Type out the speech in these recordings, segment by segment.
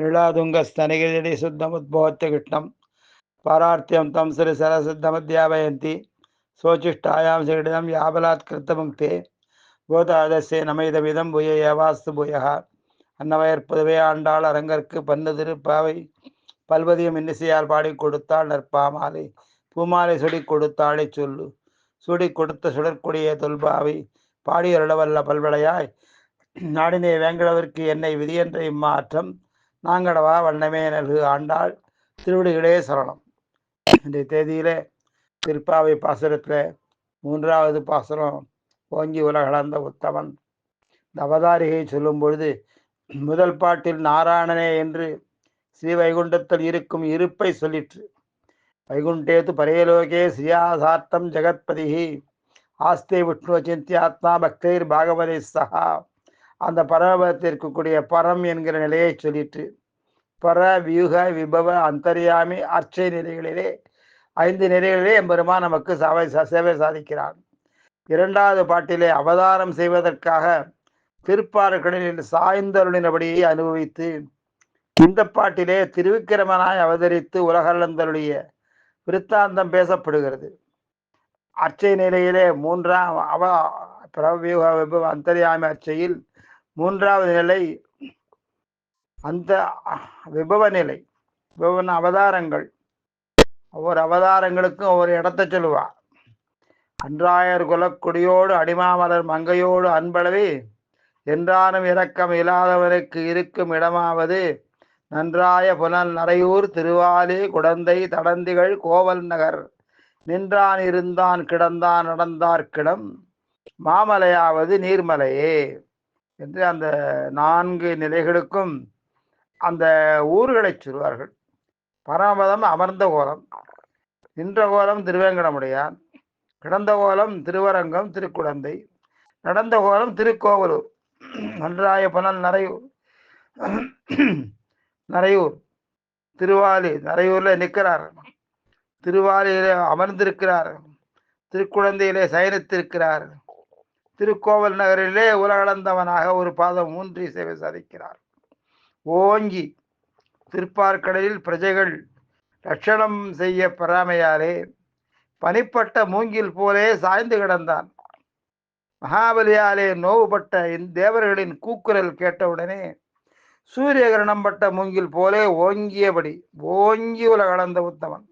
நீளாதுங்கஸ்தனிகிரி சுத்தமுத்போத்த கிருஷ்ணம். பாரார்த்தியம் தம் சிறு சரசித்தமத்யாபயந்தி சோச்சிஷ்டாயாம் யாபலாத் கிருத்தமுக்தே கோதாதசே நமைதமிதம் புய ஏவாஸ்து புயகா. அன்னவயர் புதுவே ஆண்டாள் அரங்கற்கு பன்னு திருப்பாவை. பல்வதியம் இன்னிசையால் பாடி கொடுத்தாள் நற்பாமாலை. பூமாலை சுடி கொடுத்தாளை சொல்லு. சுடி கொடுத்த சுடற்குடிய தொல்பாவை. பாடியருளவல்ல பல்வளையாய். நாடினே வேங்கடவர்க்கு என்னை விதியென்ற இம்மாற்றம். நாங்கடவா வண்ணமே நல்கு ஆண்டாள் திருவடிகளே சரணம். இன்றைய தேதியிலே திருப்பாவை பாசுரத்தில் மூன்றாவது பாசுரம் ஓங்கி உலகளந்த உத்தமன். இந்த அவதாரிகை சொல்லும் பொழுது முதல் பாட்டில் நாராயணனே என்று ஸ்ரீ வைகுண்டத்தில் இருக்கும் இருப்பை சொல்லிற்று. வைகுண்டேத்து பரேலோகே ஸ்ரீயாசார்த்தம் ஜெகத்பதிகி ஆஸ்தே விஷ்ணு சிந்தியாத்மா பக்தைர் பாகவதை சகா. அந்த பரமபதத்திற்கு இருக்கக்கூடிய பரம் என்கிற நிலையை சொல்லிற்று. பர வியூக விபவ அந்தரியாமி அர்ச்சை நிலைகளிலே ஐந்து நிலைகளிலே எம்பெருமான் நமக்கு சவை சேவை சாதிக்கிறான். இரண்டாவது பாட்டிலே அவதாரம் செய்வதற்காக திருப்பாறுகளில் சாய்ந்தருளினபடியை அனுபவித்து இந்த பாட்டிலே திருவிக்கிரமனாய் அவதரித்து உலகளந்தருடைய விருத்தாந்தம் பேசப்படுகிறது. அர்ச்சை நிலையிலே மூன்றாம் அவ பிரவியூக விபவ அந்தரியாமி அர்ச்சையில் மூன்றாவது நிலை அந்த விபவ நிலை விபவன அவதாரங்கள். ஒவ்வொரு அவதாரங்களுக்கும் ஒவ்வொரு இடத்த சொல்லுவா. அன்றாயர் குலக்குடியோடு அடிமாமலர் மங்கையோடு அன்பளவே என்றானும் இரக்கம் இல்லாதவனுக்கு இருக்கும் இடமாவது நன்றாய புனல் நரையூர் திருவாலி குடந்தை தடந்திகள் கோவல் நகர் நின்றான் இருந்தான் கிடந்தான் நடந்தார்க்கிடம் மாமலையாவது நீர்மலையே. என்று அந்த நான்கு நிலைகளுக்கும் அந்த ஊர்களை சொல்வார்கள். பரமபதம் அமர்ந்த கோலம் நின்ற கோலம் திருவேங்கடமுடையான் கிடந்த கோலம் திருவரங்கம் திருக்குடந்தை நடந்த கோலம் திருக்கோவலூர் நன்றாய புனல் நரையூர் நரையூர் திருவாலி நரையூரில் நிற்கிறார். திருவாலியிலே அமர்ந்திருக்கிறார். திருக்குழந்தையிலே சயனித்திருக்கிறார். திருக்கோவல் நகரிலே உலகளந்தவனாக ஒரு பாதம் ஊன்றி சேவை சாதிக்கிறார். ஓங்கி திருப்பார்கடலில் பிரஜைகள் ரட்சணம் செய்ய பெறாமையாலே பனிப்பட்ட மூங்கில் போலே சாய்ந்து கிடந்தான். மகாபலியாலே நோவுபட்ட தேவர்களின் கூக்குரல் கேட்டவுடனே சூரிய கிரணம் பட்ட மூங்கில் போலே ஓங்கியபடி ஓங்கி உலகளந்த உத்தமன்.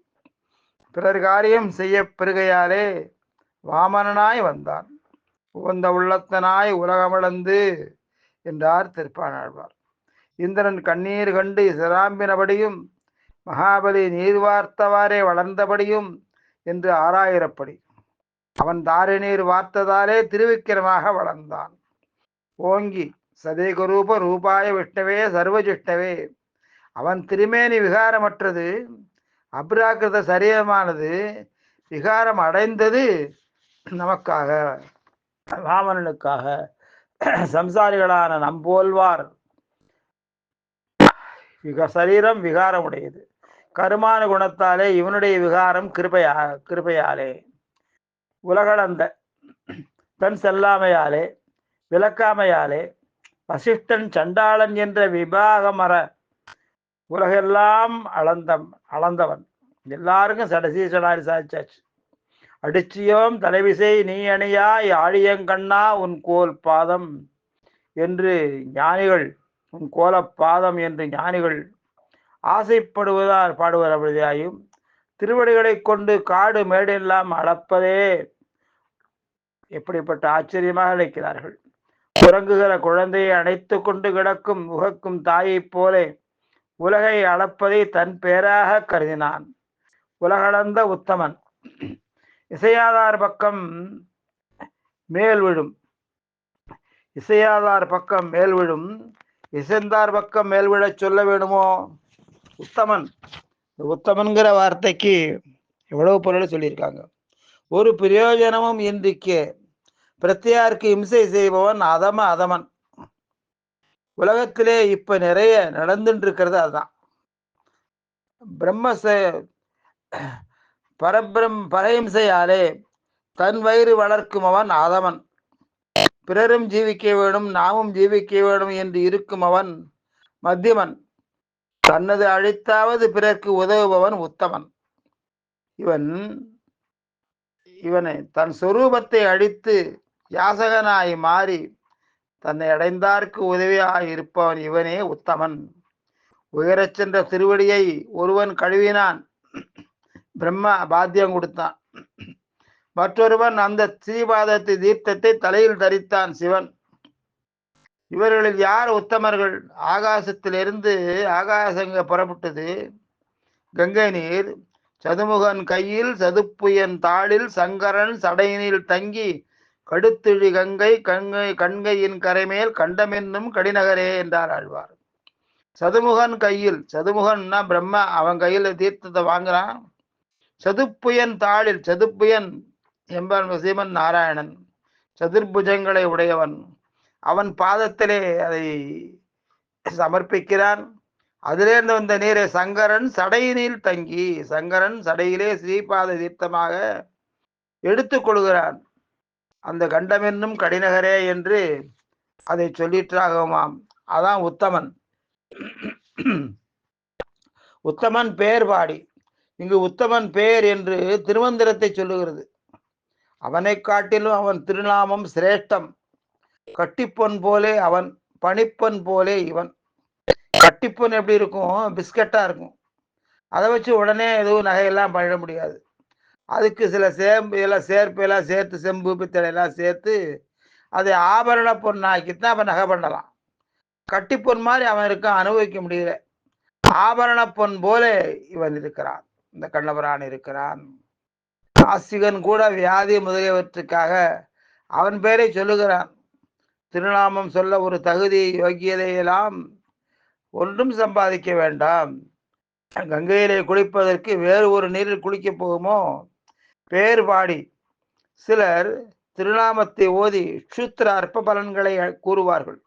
பிறர் காரியம் செய்ய பெருகையாலே வாமனனாய் வந்தான். உகந்த உள்ளத்தனாய் உலகமளந்து என்றார் திருப்பானாழ்வார். இந்திரன் கண்ணீர் கண்டு சிராம்பினபடியும் மகாபலி நீர் வார்த்தவாறே வளர்ந்தபடியும் என்று ஆறாயிரப்படி அவன் தாரிநீர் வார்த்ததாலே திருவிக்கிரமாக வளர்ந்தான். ஓங்கி சதேகரூப ரூபாய விஷ்ணவே சர்வஜிஷ்ணவே அவன் திருமேனி விகாரமற்றது அபிராகிருத சரீரமானது விகாரம் அடைந்தது நமக்காக. வாமனனுக்காக சம்சாரிகளான நம்போல்வார் விக சரீரம் விகாரம் உடையது கருமான குணத்தாலே இவனுடைய விகாரம் கிருபையா கிருபையாலே. உலகளந்த தன் செல்லாமையாலே விளக்காமையாலே வசிஷ்டன் சண்டாளன் என்ற விபாகமர உலகெல்லாம் அளந்தம் அளந்தவன். எல்லாருக்கும் சடசி சடாரி சாதிச்சாச்சு. அடிச்சியோம் தலைவிசை நீ அணியாய் ஆழியங்கண்ணா உன் கோல் பாதம் என்று ஞானிகள் உன் கோல பாதம் என்று ஞானிகள் ஆசைப்படுவதால் பாடுவதாயும் திருவடிகளை கொண்டு காடு மேடெல்லாம் அளப்பதே எப்படிப்பட்ட ஆச்சரியமாக நினைக்கிறார்கள். உறங்குகிற குழந்தையை அணைத்து கொண்டு கிடக்கும் உகக்கும் தாயைப் போலே உலகை அளப்பதை தன் பேராக கருதினான். உலகளந்த உத்தமன். இசையாதார் பக்கம் மேல் விழும். இசையாதார் பக்கம் மேல் விழும். இசைந்தார் பக்கம் மேல் விழச் சொல்ல வேணுமோ? உத்தமன். உத்தமன்கிற வார்த்தைக்கு எவ்வளவு பொருள் சொல்லியிருக்காங்க. ஒரு பிரயோஜனமும் இன்றிக்கே. பிரத்தியாருக்கு இம்சை செய்பவன் அதம அதமன். உலகத்திலே இப்ப நிறைய நடந்துட்டு இருக்கிறது அதுதான். பிரம்ம பரபிரம் பரஹிம்சையாலே தன் வயிறு வளர்க்கும் அவன் பிறரும் ஜீவிக்க வேணும் நாமும் ஜீவிக்க வேணும் என்று இருக்கும் அவன் மத்தியமன். தன்னது அழித்தாவது பிறர்க்கு உதவுபவன் உத்தமன். இவன் இவனை தன் சொரூபத்தை அழித்து யாசகனாய் மாறி தன்னை அடைந்தார்க்கு உதவியாய் இருப்பவன் இவனே உத்தமன். உயரச் சென்ற திருவடியை ஒருவன் கழுவினான். பிரம்மா பாத்தியம் கொடுத்தான். மற்றொருவன் அந்த ஸ்ரீபாதத்தை தீர்த்தத்தை தலையில் தரித்தான் சிவன். இவர்களில் யார் உத்தமர்கள்? ஆகாசத்திலிருந்து ஆகாசங்க புறப்பட்டது. கங்கை நீர் சதுமுகன் கையில் சதுப்புயன் தாளில் சங்கரன் சடையினில் தங்கி கடுத்திழி கங்கை கங்கை கண்கையின் கரைமேல் கண்டமென்னும் கடிநகரே என்றார் ஆழ்வார். சதுமுகன் கையில் சதுமுகன்னா பிரம்மா அவன் கையில தீர்த்தத்தை வாங்குறான். சதுப்புயன் தாளில் சதுப்புயன் என்பான் சீமன் நாராயணன். சதுர்புஜங்களை உடையவன். அவன் பாதத்திலே அதை சமர்ப்பிக்கிறான். அதிலிருந்து வந்த நீரை சங்கரன் சடையினில் தங்கி சங்கரன் சடையிலே ஸ்ரீபாத தீர்த்தமாக எடுத்துக் கொள்கிறான். அந்த கண்டமென்னும் கடிநகரே என்று அதை சொல்லிற்றாகுமாம் அதான் உத்தமன். உத்தமன் பேர்பாடி இங்கு உத்தமன் பெயர் என்று திருமந்திரத்தை சொல்லுகிறது. அவனை காட்டிலும் அவன் திருநாமம் சிரேஷ்டம். கட்டிப்பொன் போலே அவன் பனிப்பொன் போலே இவன். கட்டிப்பொன் எப்படி இருக்கும்? பிஸ்கட்டா இருக்கும். அதை வச்சு உடனே எதுவும் நகையெல்லாம் பண்ண முடியாது. அதுக்கு சில சேம்பு எல்லாம் சேர்ப்பு எல்லாம் சேர்த்து செம்பு பித்தளை எல்லாம் சேர்த்து அதை ஆபரண பொண்ணாக்கித்தான் அவன் நகை பண்ணலாம். கட்டிப்பொன் மாதிரி அவன் இருக்கான் அனுபவிக்க முடியல. ஆபரண பொன் போல இவன் இருக்கிறான். இந்த கண்ணபுரான் இருக்கிறான். நாசிகன் கூட வியாதி முதலியவற்றுக்காக அவன் பேரை சொல்லுகிறான். திருநாமம் சொல்ல ஒரு தகுதி யோகியதையெல்லாம் ஒன்றும் சம்பாதிக்க வேண்டாம். கங்கையிலே குளிப்பதற்கு வேறு ஒரு நீரில் குளிக்க போகுமோ? பேர் பாடி. சிலர் திருநாமத்தை ஓதி சூத்திர அற்ப பலன்களை கூறுவார்கள்.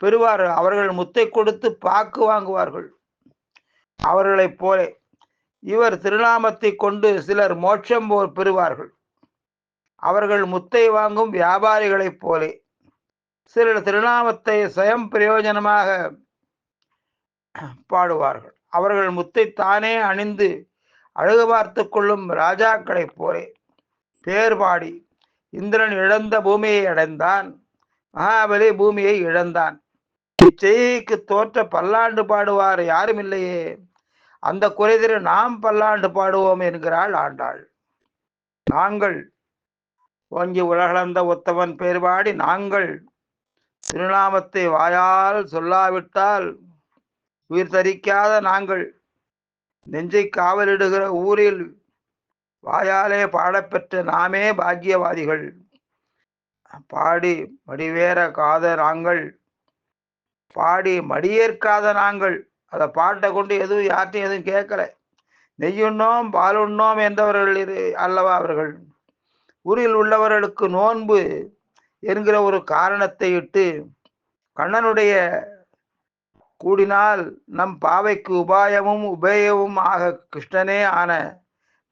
பெறுவார்கள். அவர்கள் முத்தை கொடுத்து பாக்கு வாங்குவார்கள். அவர்களைப் போல இவர் திருநாமத்தை கொண்டு சிலர் மோட்சம் போர் பெறுவார்கள். அவர்கள் முத்தை வாங்கும் வியாபாரிகளைப் போலே. சிலர் திருநாமத்தை சுயம் பிரயோஜனமாக பாடுவார்கள். அவர்கள் முத்தை தானே அணிந்து அழகு பார்த்து கொள்ளும் ராஜாக்களைப் போலே. பேர் பாடி இந்திரன் இழந்த பூமியை அடைந்தான். மகாபலி பூமியை இழந்தான். இச்செய்திக்கு தோற்ற பல்லாண்டு பாடுவார் யாரும் இல்லையே அந்த குறைதிர நாம் பல்லாண்டு பாடுவோம் என்கிறாள் ஆண்டாள். நாங்கள் ஓங்கி உலகளந்த ஒத்தவன் பேர் பாடி நாங்கள் திருநாமத்தை வாயால் சொல்லாவிட்டால் உயிர் தரிக்காத நாங்கள் நெஞ்சை காவலிடுகிற ஊரில் வாயாலே பாடப்பெற்ற நாமே பாக்கியவாதிகள். பாடி மடிவேற காத நாங்கள் பாடி மடியேற்காத நாங்கள் அதை பாட்டை கொண்டு எதுவும் யார்ட்டையும் எதுவும் கேட்கல. நெய்யுண்ணோம் பாலுண்ணோம் என்றவர்கள் இரு அல்லவா அவர்கள்? ஊரில் உள்ளவர்களுக்கு நோன்பு என்கிற ஒரு காரணத்தை இட்டு கண்ணனுடைய கூடினால் நம் பாவைக்கு உபாயமும் உபயமும் ஆக கிருஷ்ணனே ஆன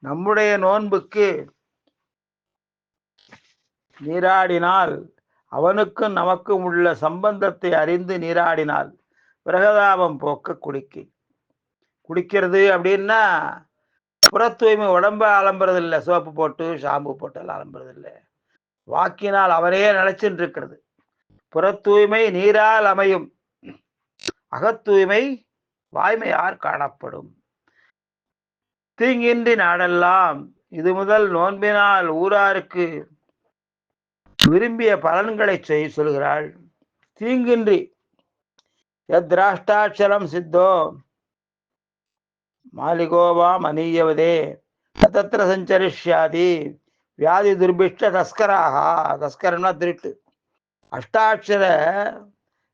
நம்முடைய நோன்புக்கு நீராடினால் அவனுக்கும் நமக்கும் உள்ள சம்பந்தத்தை அறிந்து நீராடினாள் பிரகதாபம் போக்க குடிக்கு. குடிக்கிறது அப்படின்னா புற தூய்மை உடம்ப அலம்புறது இல்லை சோப்பு போட்டு ஷாம்பு போட்டு எல்லாம் அலம்புறது இல்லை வாக்கினால் அவரே நினைச்சுட்டு இருக்கிறது புற தூய்மை நீரால் அமையும். அகத்தூய்மை வாய்மையார் காணப்படும். தீங்கின்றி நாடெல்லாம் இது முதல் நோன்பினால் ஊராருக்கு விரும்பிய பலன்களை செய்ய சொல்கிறாள். தீங்கின்றி எத்ராஷ்டாட்சரம் சித்தோ. மாலிகோவா மனீயவதே. தத்திர சஞ்சரிஷ்யாதி. வியாதி துர்பிஷ்ட தஸ்கராக தஸ்கரம்னா திருட்டு. அஷ்டாட்சர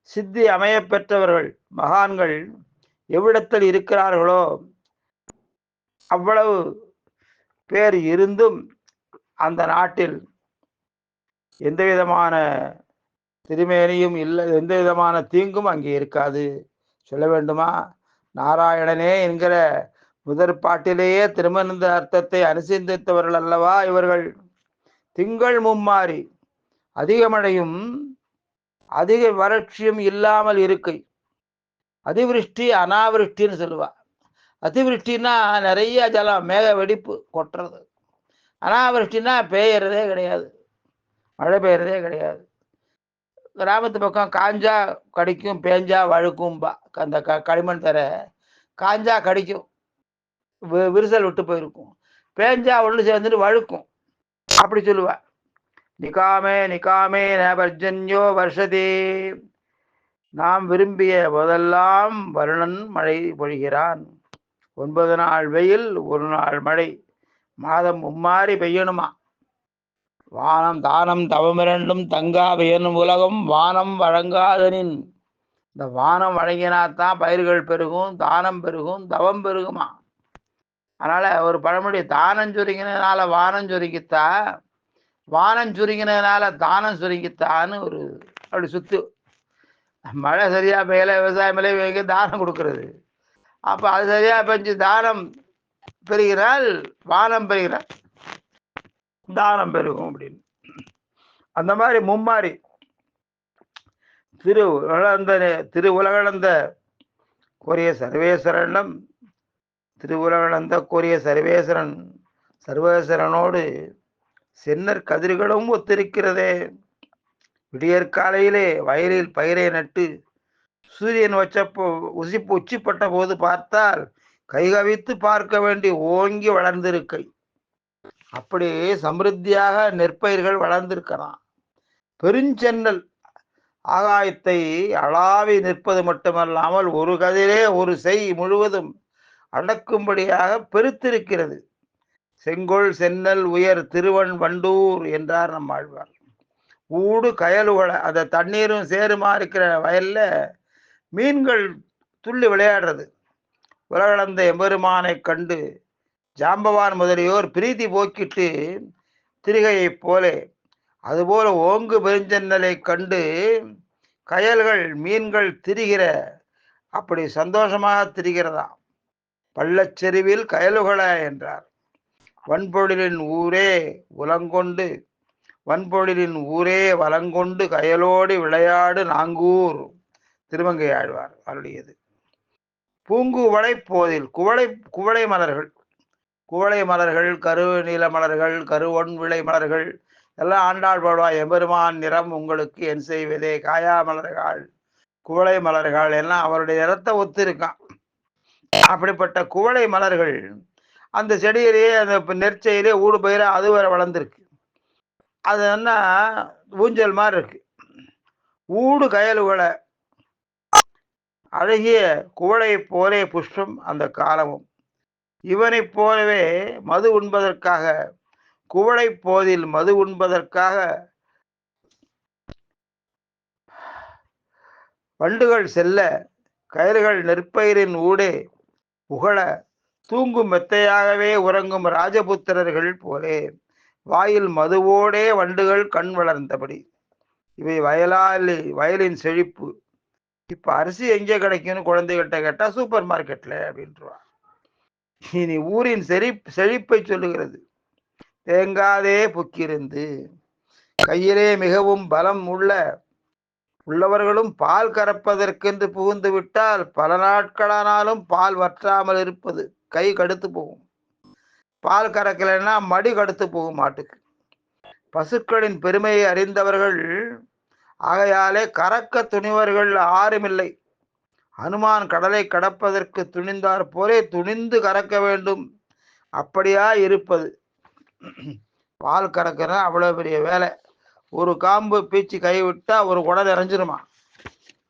சித்தி அமைய பெற்றவர்கள் மகான்கள் எவ்விடத்தில் இருக்கிறார்களோ அவ்வளவு பேர் இருந்தும் அந்த நாட்டில் எந்த விதமான திருமேனியும் இல்லை எந்த விதமான தீங்கும் அங்கே இருக்காது. சொல்ல வேண்டுமா? நாராயணனே என்கிற முதற் பாட்டிலேயே திருமணந்த அர்த்தத்தை அனுசந்தித்தவர்கள் அல்லவா இவர்கள்? திங்கள் மும்மாறி. அதிக மழையும் அதிக வறட்சியும் இல்லாமல் இருக்கை. அதிவிருஷ்டி அனாவிருஷ்டின்னு சொல்லுவா. அதிவிருஷ்டின்னா நிறைய ஜலம் மேக வெடிப்பு கொட்டுறது. அனாவிருஷ்டின்னா பெய்யறதே கிடையாது. மழை பெய்யறதே கிடையாது. கிராமத்து பக்கம் காஞ்சா கடிக்கும் பேஞ்சா வழுக்கும்பா அந்த க களிமண் தர காஞ்சா கடிக்கும். விரிசல் விட்டு போயிருக்கும். பேஞ்சா ஒன்று சேர்ந்துட்டு வழுக்கும். அப்படி சொல்லுவா. நிகாமே நிகாமே நபர்ஜன்யோ வருஷதே. நாம் விரும்பிய போதெல்லாம் வருணன் மழை பொழிகிறான். ஒன்பது நாள் வெயில் ஒரு நாள் மழை. மாதம் மும்மாறி பெய்யணுமா? வானம் தானம் தவமிரண்டும் தங்கா பெயனும் உலகம் வானம் வழங்காதனின் இந்த வானம் வழங்கினாத்தான் பயிர்கள் பெருகும் தானம் பெருகும் தவம் பெருகுமா? அதனால் ஒரு பழமொழி தானம் சுருங்கினதுனால வானம் சுருங்கித்தா வானம் சுருங்கினதுனால தானம் சுருங்கித்தான்னு ஒரு அப்படி சுத்து. மழை சரியாக பெய்யல விவசாயம் விலை வைக்க தானம் கொடுக்கறது. அப்போ அது சரியாக பெஞ்சு தானம் பெறுகிறாள் வானம் பெறுகிறாள். தானம் பெருகும் அப்படின்னு. அந்த மாதிரி மும்மாறி திரு உலகந்த திரு உலகளந்த கோரிய சர்வேஸ்வரனிடம் திரு உலகளந்த கோரிய சர்வேஸ்வரன் சர்வேஸ்வரனோடு சென்னர் கதிர்களும் ஒத்திருக்கிறதே. விடியற்காலையிலே வயலில் பயிரை நட்டு சூரியன் வச்சப்போ உசிப்பு உச்சிப்பட்ட போது பார்த்தால் கைகவித்து பார்க்க வேண்டி ஓங்கி வளர்ந்திருக்கை. அப்படி சமிருத்தியாக நெற்பயிர்கள் வளர்ந்திருக்கிறான். பெருஞ்சென்னல் ஆகாயத்தை அளாவி நிற்பது மட்டுமல்லாமல் ஒரு கதிலே ஒரு செய் முழுவதும் அடக்கும்படியாக பெருத்திருக்கிறது. செங்கோல் சென்னல் உயர் திருவன் வண்டூர் என்றார் நம் ஆழ்வார். ஊடு கயலுகளை அந்த தண்ணீரும் சேருமா இருக்கிற வயல்ல மீன்கள் துள்ளி விளையாடுறது. உலகளந்த எம்பெருமானை கண்டு ஜாம்பவான் முதலியோர் பிரீதி போக்கிட்டு திரிகையைப் போலே. அதுபோல ஓங்கு பெருஞ்சன்னலை கண்டு கயல்கள் மீன்கள் திரிகிற அப்படி சந்தோஷமாக திரிகிறதாம். பள்ளச்செருவில் கயலுகள என்றார். வன்பொழிலின் ஊரே உலங்கொண்டு வன்பொழிலின் ஊரே வலங்கொண்டு கயலோடு விளையாடு நாங்கூர். திருமங்கை ஆழ்வார் அவருடையது பூங்குவளை போதில் குவளை குவளை மலர்கள் குவளை மலர்கள் கரு நீல மலர்கள் கருவொன் விளை மலர்கள் எல்லாம் ஆண்டாள் பாடுவா எம்பெருமான் நிறம் உங்களுக்கு என் செய்வதே. காயா மலர்கள் குவளை மலர்கள் எல்லாம் அவருடைய நிறத்தை ஒத்து இருக்கான். அப்படிப்பட்ட குவளை மலர்கள் அந்த செடியிலேயே அந்த நெற்செயிலே ஊடு பயிர அது வரை வளர்ந்துருக்கு. அது என்ன ஊஞ்சல் மாதிரி இருக்கு. ஊடு கயலுகளை அழகிய குவளை போலே புஷ்பம் அந்த காலமும். இவனைப் போலவே மது உண்பதற்காக குவளை போதில் மது உண்பதற்காக வண்டுகள் செல்ல கயிறுகள் நெற்பயிரின் ஊடே புகழ தூங்கும் மெத்தையாகவே உறங்கும் ராஜபுத்திரர்கள் போலே வாயில் மதுவோடே வண்டுகள் கண் வளர்ந்தபடி. இவை வயலாலி வயலின் செழிப்பு. இப்போ அரிசி எங்கே கிடைக்கும்னு குழந்தைகிட்ட கேட்டால் சூப்பர் மார்க்கெட்ல அப்படின்றான் இனி ஊரின் செழி செழிப்பை சொல்லுகிறது. தேங்காதே புக்கிருந்து. கையிலே மிகவும் பலம் உள்ள உள்ளவர்களும் பால் கறப்பதற்கென்று புகுந்து விட்டால் பல நாட்களானாலும் பால் வற்றாமல் இருப்பது கை கடுத்து போகும். பால் கறக்கலைன்னா மடி கடுத்து போகும் மாட்டுக்கு. பசுக்களின் பெருமையை அறிந்தவர்கள் ஆகையாலே கறக்க துணிவர்கள் ஆறுமில்லை. ஹனுமான் கடலை கடப்பதற்கு துணிந்தார் போலே துணிந்து கறக்க வேண்டும். அப்படியா இருப்பது. பால் கறக்கிற அவ்வளோ பெரிய வேலை. ஒரு காம்பு பீச்சு கைவிட்டா ஒரு குடல் இறஞ்சிருமா?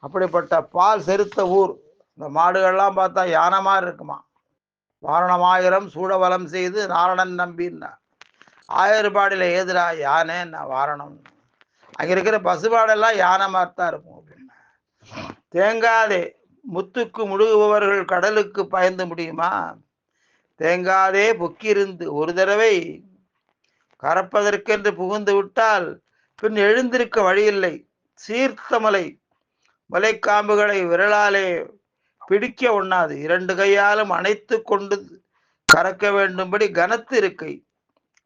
அப்படிப்பட்ட பால் செருத்த ஊர். இந்த மாடுகள்லாம் பார்த்தா யானை மாதிரி இருக்குமா? வாரணமாயிரம் சூழவலம் செய்து நாரணன் நம்பின்னா ஆயர்பாடியில் ஏதுடா யானை நான் வாரணம். அங்கே இருக்கிற பசுபாடெல்லாம் யானை மாதிரி தான் இருக்கும் அப்படின்னா தேங்காதே. முத்துக்கு முழுகுபவர்கள் கடலுக்கு பயந்து முடியுமா? தேங்காதே பொக்கியிருந்து ஒரு தடவை கறப்பதற்கென்று புகுந்து விட்டால் பின் எழுந்திருக்க வழியில்லை. சீர்த்த மலை மலைக்காம்புகளை விரலாலே பிடிக்க ஒண்ணாது. இரண்டு கையாலும் அணைத்து கொண்டு கறக்க வேண்டும்படி கனத்து இருக்கை.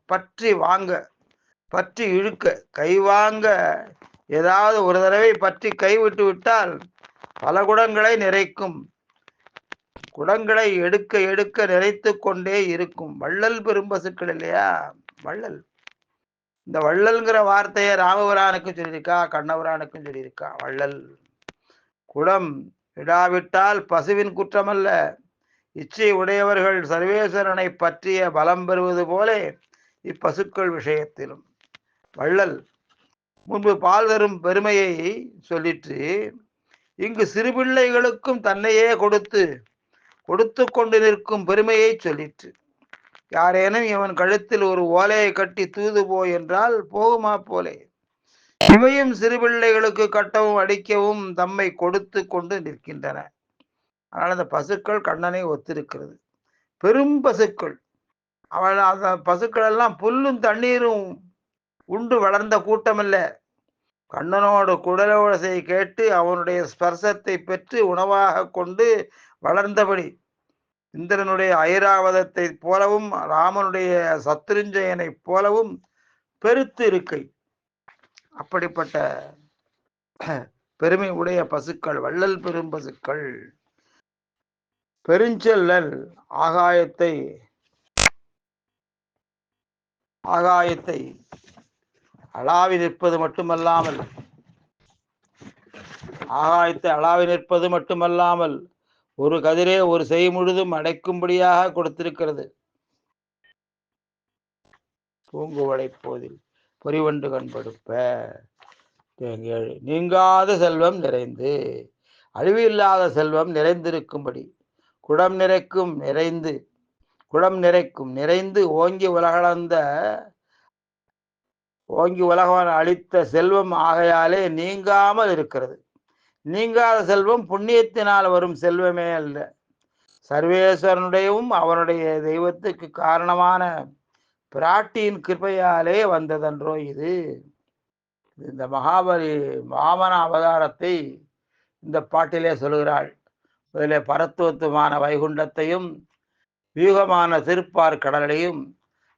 பற்றி வாங்க பற்றி இழுக்க. கை வாங்க ஏதாவது ஒரு தடவை பற்றி கைவிட்டு விட்டால் பல குடங்களை நிறைக்கும். குடங்களை எடுக்க எடுக்க நிறைத்து கொண்டே இருக்கும். வள்ளல் பெரும் பசுக்கள் இல்லையா? வள்ளல். இந்த வள்ளல்ங்கிற வார்த்தையை ராமபுரானுக்கும் சொல்லியிருக்கா கண்ணபுரானுக்கும் சொல்லியிருக்கா. வள்ளல். குடம் விடாவிட்டால் பசுவின் குற்றமல்ல. இச்சை உடையவர்கள் சர்வேஸ்வரனை பற்றிய பலம் பெறுவது போலே இப்பசுக்கள் விஷயத்திலும். வள்ளல். முன்பு பால் தரும் பெருமையை சொல்லிட்டு இங்கு சிறுபிள்ளைகளுக்கும் தன்னையே கொடுத்து கொடுத்து கொண்டு நிற்கும் பெருமையை சொல்லிற்று. யாரேனும் இவன் கழுத்தில் ஒரு ஓலையை கட்டி தூது போ என்றால் போகுமா போலே? இவையும் சிறுபிள்ளைகளுக்கு கட்டவும் அடிக்கவும் தம்மை கொடுத்து கொண்டு நிற்கின்றன. ஆனால் அந்த பசுக்கள் கண்ணனை ஒத்திருக்கிறது. பெரும் பசுக்கள். அவள் அந்த பசுக்கள் எல்லாம் புல்லும் தண்ணீரும் உண்டு வளர்ந்த கூட்டமல்ல. கண்ணனோடு குடலோசை கேட்டு அவனுடைய ஸ்பர்சத்தை பெற்று உணவாக கொண்டு வளர்ந்தபடி. இந்திரனுடைய ஐராவதத்தை போலவும் ராமனுடைய சத்ருஞ்சயனை போலவும் பெருத்து இருக்கை. அப்படிப்பட்ட பெருமை உடைய பசுக்கள் வள்ளல் பெரும் பசுக்கள். பெருஞ்செல்லல் ஆகாயத்தை ஆகாயத்தை அளாவி நிற்பது மட்டுமல்லாமல் ஆகாயத்தை அளாவி நிற்பது மட்டுமல்லாமல் ஒரு கதிரே ஒரு செய் முழுதும் அடைக்கும்படியாக கொடுத்திருக்கிறது. பூங்குவளை போதில் பொறிவண்டு கண்படுப்ப. தேங்கேழு நீங்காத செல்வம் நிறைந்து அழிவில்லாத செல்வம் நிறைந்திருக்கும்படி குடம் நிறைக்கும் நிறைந்து குடம் நிறைக்கும் நிறைந்து ஓங்கி உலகளந்த ஓங்கி உலகவன் அளித்த செல்வம் ஆகையாலே நீங்காமல் இருக்கிறது. நீங்காத செல்வம் புண்ணியத்தினால் வரும் செல்வமே அல்ல. சர்வேஸ்வரனுடையவும் அவனுடைய தெய்வத்துக்கு காரணமான பிராட்டியின் கிருப்பையாலே வந்ததன்றோ இது? இந்த மகாபலி வாமன அவதாரத்தை இந்த பாட்டிலே சொல்கிறாள் முதலே பரத்துவத்துவமான வைகுண்டத்தையும் வியூகமான திருப்பார் கடலையும்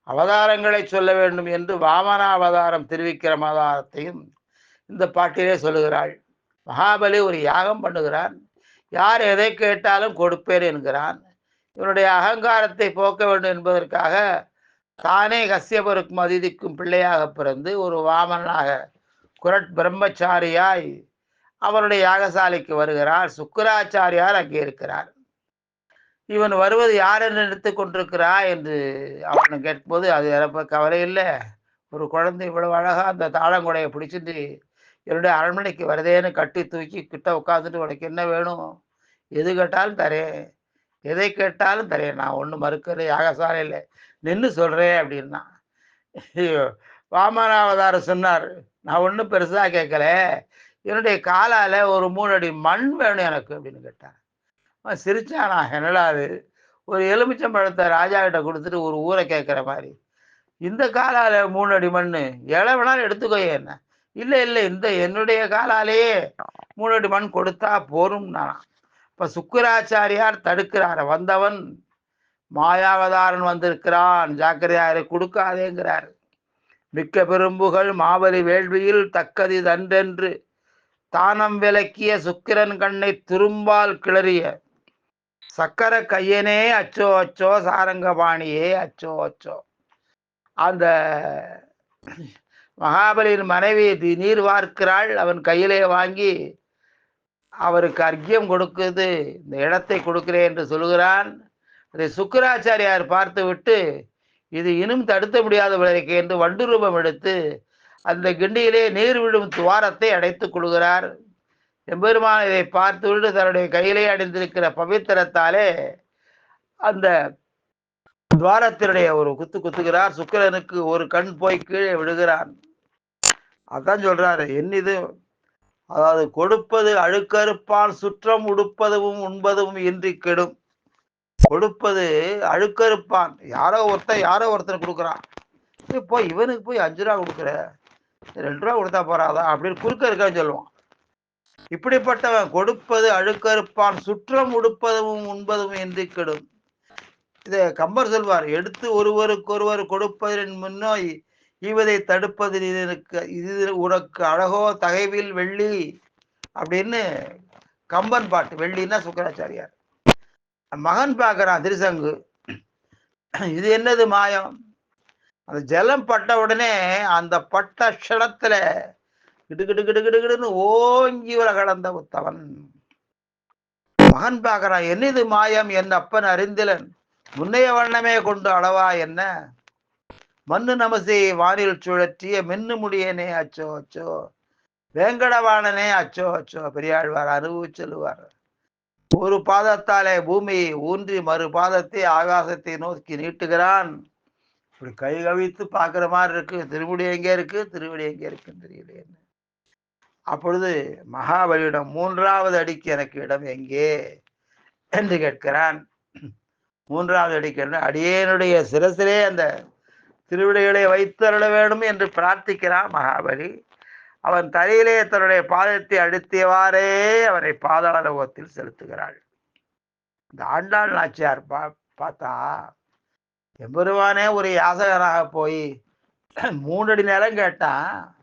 அவதாரங்களை சொல்ல வேண்டும் என்று வாமன அவதாரம் தெரிவிக்கிற அவதாரத்தையும் இந்த பாட்டிலே சொல்லுகிறாள். மகாபலி ஒரு யாகம் பண்ணுகிறான். யார் எதை கேட்டாலும் கொடுப்பேன் என்கிறான். இவனுடைய அகங்காரத்தை போக்க வேண்டும் என்பதற்காக தானே கசியபருக்கும் அதிதிக்கும் பிள்ளையாக பிறந்து ஒரு வாமனாக குரட் பிரம்மச்சாரியாய் அவருடைய யாகசாலைக்கு வருகிறார் சுக்கராச்சாரியார் அங்கே இருக்கிறார். இவன் வருவது யார் என்று நினைத்து கொண்டிருக்கிறா என்று அவனை கேட்கும்போது அது எனக்கு கவலை இல்லை. ஒரு குழந்தை இவ்வளவு அழகா அந்த தாளங்குடையை பிடிச்சிட்டு என்னுடைய அரண்மனைக்கு வருதேன்னு கட்டி தூக்கி கிட்ட உட்காந்துட்டு உனக்கு என்ன வேணும்? எது கேட்டாலும் தரேன். எதை கேட்டாலும் தரேன். நான் ஒன்றும் மறுக்கிற யாகசாலையில் நின்று சொல்கிறேன் அப்படின்னா. வாமனாவதாரம் சொன்னார். நான் ஒன்றும் பெருசாக கேட்கல. என்னுடைய காலால் ஒரு மூணு அடி மண் வேணும் எனக்கு அப்படின்னு கேட்டார். அவன் சிரிச்சானா என்னடா அது? ஒரு எலுமிச்சம்பழத்தை ராஜா கிட்ட கொடுத்துட்டு ஒரு ஊரை கேட்குற மாதிரி. இந்த காலால மூணு அடி மண் எலை வேணாலும் எடுத்துக்கோ என்ன? இல்லை இல்லை இந்த என்னுடைய காலாலேயே மூணு அடி மண் கொடுத்தா போரும் நான் இப்போ சுக்கராச்சாரியார் தடுக்கிறார். வந்தவன் மாயாவதாரன் வந்திருக்கிறான். ஜாக்கிரதையாரு கொடுக்காதேங்கிறார். மிக்க பெரும்புகள் மாபலி வேள்வியில் தக்கதி தன்றென்று தானம் விளக்கிய சுக்கிரன் கண்ணை துரும்பால் கிளறிய சக்கர கையனே அச்சோ அச்சோ சாரங்கபாணியே அச்சோ அச்சோ. அந்த மகாபலியின் மனைவி தி- நீர் வார்க்கிறாள். அவன் கையிலே வாங்கி அவருக்கு அர்க்கியம் கொடுக்குது. இந்த இடத்தை கொடுக்கிறேன் என்று சொல்கிறான். அதை சுக்கராச்சாரியார் பார்த்து விட்டு இது இன்னும் தடுத்த முடியாத விளைவிக்க என்று வண்டு ரூபம் எடுத்து அந்த கிண்டியிலே நீர் விழும் துவாரத்தை அடைத்துக் கொள்கிறார். எம்பெருமான் இதை பார்த்துவிட்டு தன்னுடைய கையிலே அடைந்திருக்கிற பவித்திரத்தாலே அந்த துவாரத்தினுடைய ஒரு குத்து குத்துகிறார். சுக்கிரனுக்கு ஒரு கண் போய் கீழே விழுகிறான். அதான் சொல்றாரு என்னிது அதாவது கொடுப்பது அழுக்கறுப்பான் சுற்றம் உடுப்பதும் உண்பதும் இன்றி கெடும். கொடுப்பது அழுக்கறுப்பான். யாரோ ஒருத்தன் யாரோ ஒருத்தன் கொடுக்குறான். இப்போ போய் இவனுக்கு போய் அஞ்சு ரூபா கொடுக்குற. ரெண்டு ரூபா கொடுத்தா போறாதா? அப்படின்னு குறுக்க இருக்கான்னு சொல்லுவான். இப்படிப்பட்டவன் கொடுப்பது அழுக்கறுப்பான் சுற்றம் உடுப்பதும் உண்பதும் என்று கெடும் இத கம்பர் சொல்வார் எடுத்து ஒருவருக்கொருவர் கொடுப்பதின் முன்னோய் ஈவதை தடுப்பது இதற்கு இது உனக்கு அழகோ தகைவில் வெள்ளி அப்படின்னு கம்பன் பாட்டு வெள்ளின்னா சுக்கராச்சாரியார். மகன் பார்க்கறான் திருசங்கு இது என்னது மாயம்? அந்த ஜலம் பட்ட உடனே அந்த பட்ட க்ஷணத்துல கிடு கிடு கிடு கிடுன்னு ஓங்கி வர கடந்த உத்தவன் மகன் பார்க்கறான் என்னது மாயம்? என் அப்பன் அறிந்திலன். முன்னைய வண்ணமே கொண்டு அளவா என்ன? மண்ணு நமசே வானில் சுழற்றிய மின்னு முடியனே அச்சோ அச்சோ. வேங்கடவாணனே அச்சோ அச்சோ. பெரியாழ்வார் அனுபவிச்சு சொல்லுவார். ஒரு பாதத்தாலே பூமியை ஊன்றி மறு பாதத்தை ஆகாசத்தை நோக்கி நீட்டுகிறான். இப்படி கை கவித்து பார்க்குற மாதிரி இருக்கு. திருமுடி எங்கே இருக்கு? திருவடி எங்கே இருக்குன்னு தெரியல அப்பொழுது மகாபலியிடம் மூன்றாவது அடிக்கு எனக்கு இடம் எங்கே? என்று கேட்கிறான். மூன்றாவது அடிக்கு அடியேனுடைய சிரசிலே அந்த திருவிடைகளை வைத்தருள வேண்டும் என்று பிரார்த்திக்கிறான் மகாபலி. அவன் தலையிலே தன்னுடைய பாதத்தை அழுத்தியவாறே அவனை பாதாள லோகத்தில் செலுத்துகிறாள். இந்த ஆண்டாள் நாச்சியார் பா பார்த்தா எம்பெருமானே ஒரு யாசகனாக போய் மூணடி நேரம் கேட்டான்.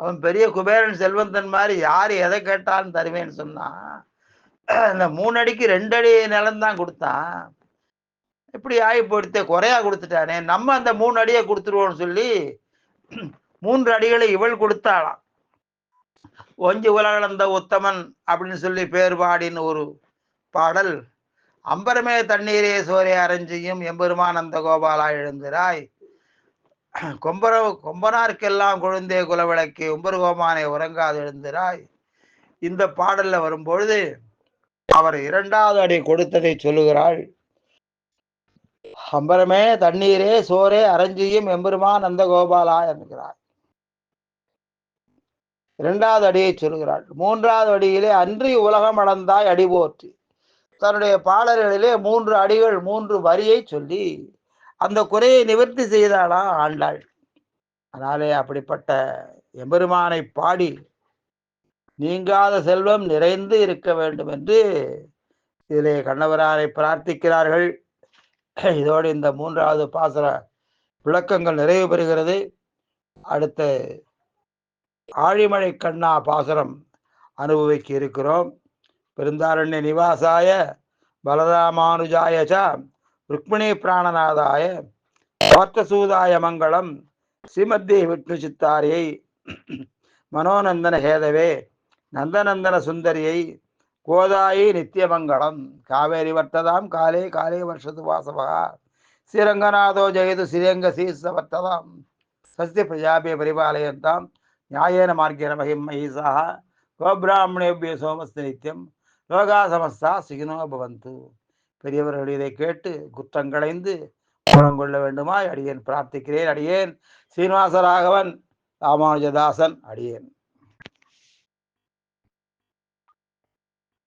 அவன் பெரிய குபேரன் செல்வந்தன் மாதிரி யார் எதை கேட்டாலும் தருவேன்னு சொன்னான் இந்த மூணு அடிக்கு ரெண்டு அடி நிலம் தான் கொடுத்தான். இப்படி ஆகி போயிடுத்தே குறையா கொடுத்துட்டானே. நம்ம அந்த மூணு அடியை கொடுத்துருவோம்னு சொல்லி மூன்று அடிகளை இவள் கொடுத்தாளாம். ஒஞ்சி உலகளந்த உத்தமன் அப்படின்னு சொல்லி பேர் பாடின்னு ஒரு பாடல் அம்பரமே தண்ணீரே சோரே அரஞ்சியும் எம்பெருமான் அந்த கோபாலா எழுந்திராய். கொம்பர கொம்பனார்க்கெல்லாம் கொழுந்தே குலவிளக்கு உம்பருகோமானை உறங்காது எழுந்திராய். இந்த பாடல்ல வரும்பொழுது அவர் இரண்டாவது அடி கொடுத்ததை சொல்லுகிறாள். அம்பரமே தண்ணீரே சோரே அரஞ்சியும் எம்பருமா அந்த கோபாலா என்கிறார் இரண்டாவது அடியை சொல்கிறாள் மூன்றாவது அடியிலே அன்றி உலகம் அடந்தாய் அடி போற்றி தன்னுடைய பாடல்களிலே மூன்று அடிகள் மூன்று வரியை சொல்லி அந்த குறையை நிவர்த்தி செய்தாளா ஆண்டாள்? அதனாலே அப்படிப்பட்ட எம்பெருமானை பாடி நீங்காத செல்வம் நிறைந்து இருக்க வேண்டும் என்று இதிலே கண்ணவராரை பிரார்த்திக்கிறார்கள். இதோடு இந்த மூன்றாவது பாசர விளக்கங்கள் நிறைவு பெறுகிறது. அடுத்த ஆழிமழை கண்ணா பாசரம் அனுபவிக்க இருக்கிறோம். பெருந்தாரண்ய நிவாசாய பலராமானுஜாய ருக்மிணி பிராணநாதாய பார்த்தசூதாய மங்களம். ஸ்ரீமத்தி விஷ்ணு சித்தாரியை மனோநந்தன ஹேதவே நந்தநந்தன சுந்தரியை கோதாயி நித்தியமங்கலம் காவேரி வர்த்ததாம் காலே காலே வருஷது வாசவகா ஸ்ரீரங்கநாதோ ஜெயது ஸ்ரீரங்க சீச வர்த்ததாம். சஸ்தி பிரஜாபிய பரிபாலயந்தாம். நியாயேன மார்க்கேன மகிம் மகிஷாக கோபிராமணேபிய சோமஸ்து நித்தியம் லோகா சமஸ்தா சுகினோ பவந்து. பெரியவர்கள் இதை கேட்டு குற்றங்களைந்து குணங்கொள்ள வேண்டுமாய் அடியேன் பிரார்த்திக்கிறேன். அடியேன். சீனிவாசராகவன் ராமானுஜதாசன் அடியேன்.